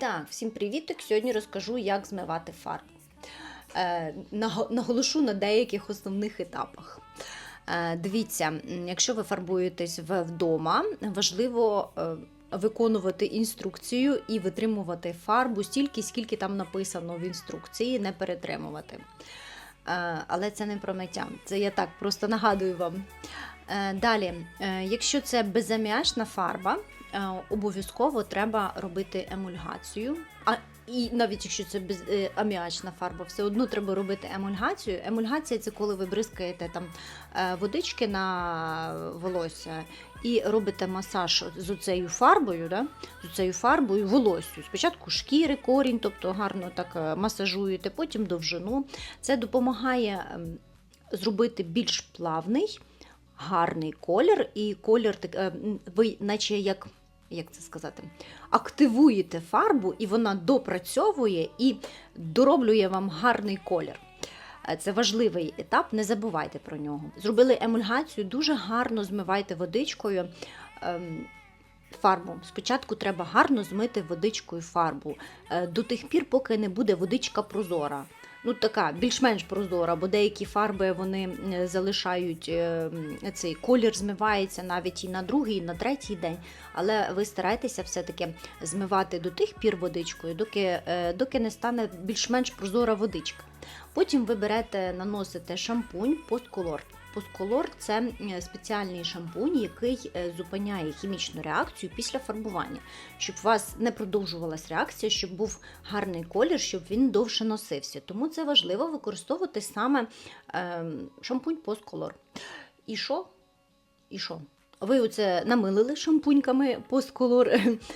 Так, всім привіток! Сьогодні розкажу, як змивати фарбу. Е, наголошу на деяких основних етапах. Е, дивіться, якщо ви фарбуєтесь вдома, важливо е, виконувати інструкцію і витримувати фарбу стільки, скільки там написано в інструкції, не перетримувати. Е, але це не про миття. Це я так просто нагадую вам. Е, Далі, е, якщо це безаміачна фарба, обов'язково треба робити емульгацію. А і навіть якщо це безаміачна фарба, все одно треба робити емульгацію. Емульгація це коли ви бризкаєте там е, водички на волосся і робите масаж з оцею фарбою, да? з оцею фарбою волоссю. Спочатку шкіри, корінь, тобто гарно так е, масажуєте, потім довжину. Це допомагає ем, зробити більш плавний, гарний колір, і колір так, е, ви, наче як. Як це сказати, активуєте фарбу, і вона допрацьовує і дороблює вам гарний колір. Е, Це важливий етап, не забувайте про нього. Зробили емульгацію, дуже гарно змивайте водичкою ем, фарбу. Спочатку треба гарно змити водичкою фарбу е, до тих пір, поки не буде водичка прозора. Ну, така більш-менш прозора, бо деякі фарби вони залишають е, цей колір, змивається навіть і на другий, і на третій день. Але ви старайтеся все-таки змивати до тих пір водичкою, доки, е, доки не стане більш-менш прозора водичка. Потім ви берете, наносите шампунь постколор. Постколор це спеціальний шампунь, який е, зупиняє хімічну реакцію після фарбування, щоб у вас не продовжувалась реакція, щоб був гарний колір, щоб він довше носився. Тому це важливо використовувати саме е, шампунь постколор. І що? І що? Ви оце намилили шампуньками постколор,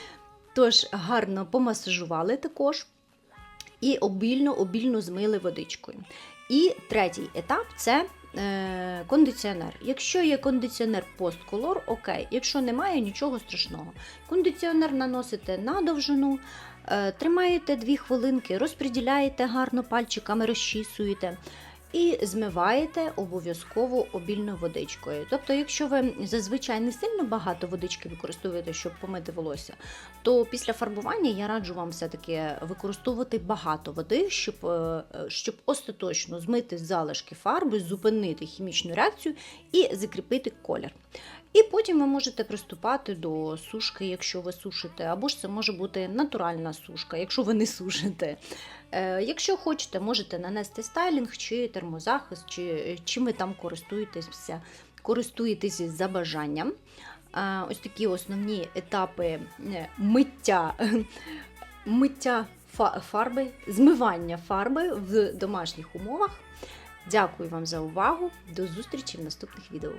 тож гарно помасажували також і обільно-обільно змили водичкою. І третій етап це кондиціонер. Якщо є кондиціонер постколор, окей. Якщо немає, нічого страшного. Кондиціонер наносите на довжину, е, тримаєте 2 хвилинки, розподіляєте гарно пальчиками, розчісуєте. І змиваєте обов'язково обільною водичкою. Тобто, якщо ви зазвичай не сильно багато водички використовуєте, щоб помити волосся, то після фарбування я раджу вам все-таки використовувати багато води, щоб, е, щоб остаточно змити залишки фарби, зупинити хімічну реакцію і закріпити колір. І потім ви можете приступати до сушки, якщо ви сушите, або ж це може бути натуральна сушка, якщо ви не сушите. Е, Якщо хочете, можете нанести стайлінг чи термозахист, чи чим ви там користуєтеся, користуєтесь за бажанням. Е, Ось такі основні етапи е, миття, миття фарби, змивання фарби в домашніх умовах. Дякую вам за увагу. До зустрічі в наступних відео.